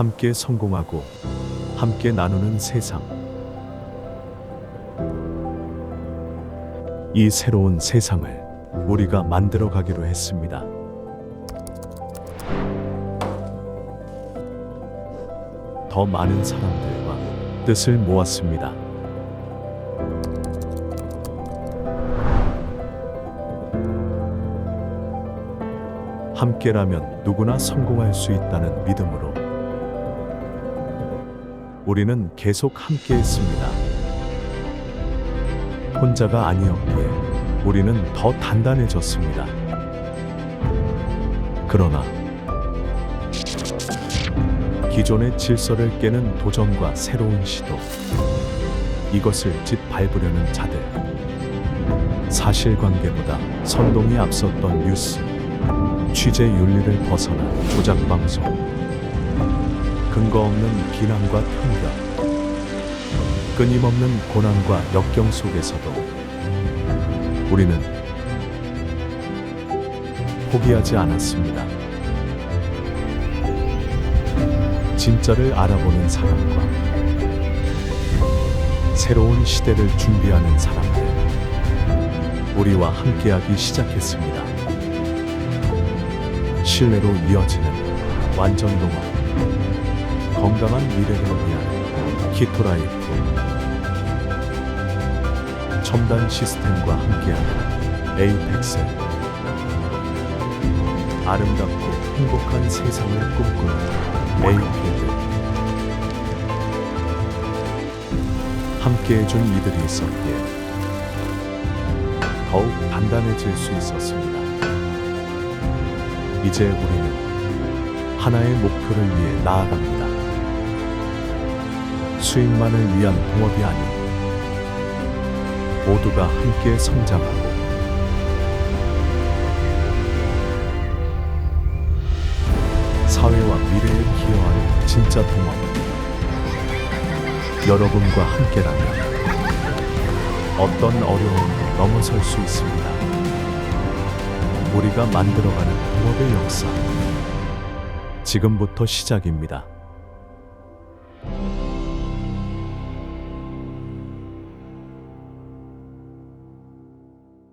함께 성공하고 함께 나누는 세상. 이 새로운 세상을 우리가 만들어 가기로 했습니다. 더 많은 사람들과 뜻을 모았습니다. 함께라면 누구나 성공할 수 있다는 믿음으로 우리는 계속 함께했습니다. 혼자가 아니었기에 우리는 더 단단해졌습니다. 그러나 기존의 질서를 깨는 도전과 새로운 시도 이것을 짓밟으려는 자들 사실관계보다 선동이 앞섰던 뉴스 취재 윤리를 벗어난 조작 방송 근거 없는 비난과 편견 끊임없는 고난과 역경 속에서도 우리는 포기하지 않았습니다. 진짜를 알아보는 사람과 새로운 시대를 준비하는 사람들 우리와 함께하기 시작했습니다. 신뢰로 이어지는 완전 동업 건강한 미래를 위한 키토라이프 첨단 시스템과 함께하는 에이펙셀 아름답고 행복한 세상을 꿈꾸는 에이필드 함께해준 이들이 있었기에 더욱 단단해질 수 있었습니다. 이제 우리는 하나의 목표를 위해 나아갑니다. 수익만을 위한 동업이 아닌 모두가 함께 성장하고 사회와 미래에 기여하는 진짜 동업. 여러분과 함께라면 어떤 어려움도 넘어설 수 있습니다. 우리가 만들어가는 동업의 역사. 지금부터 시작입니다.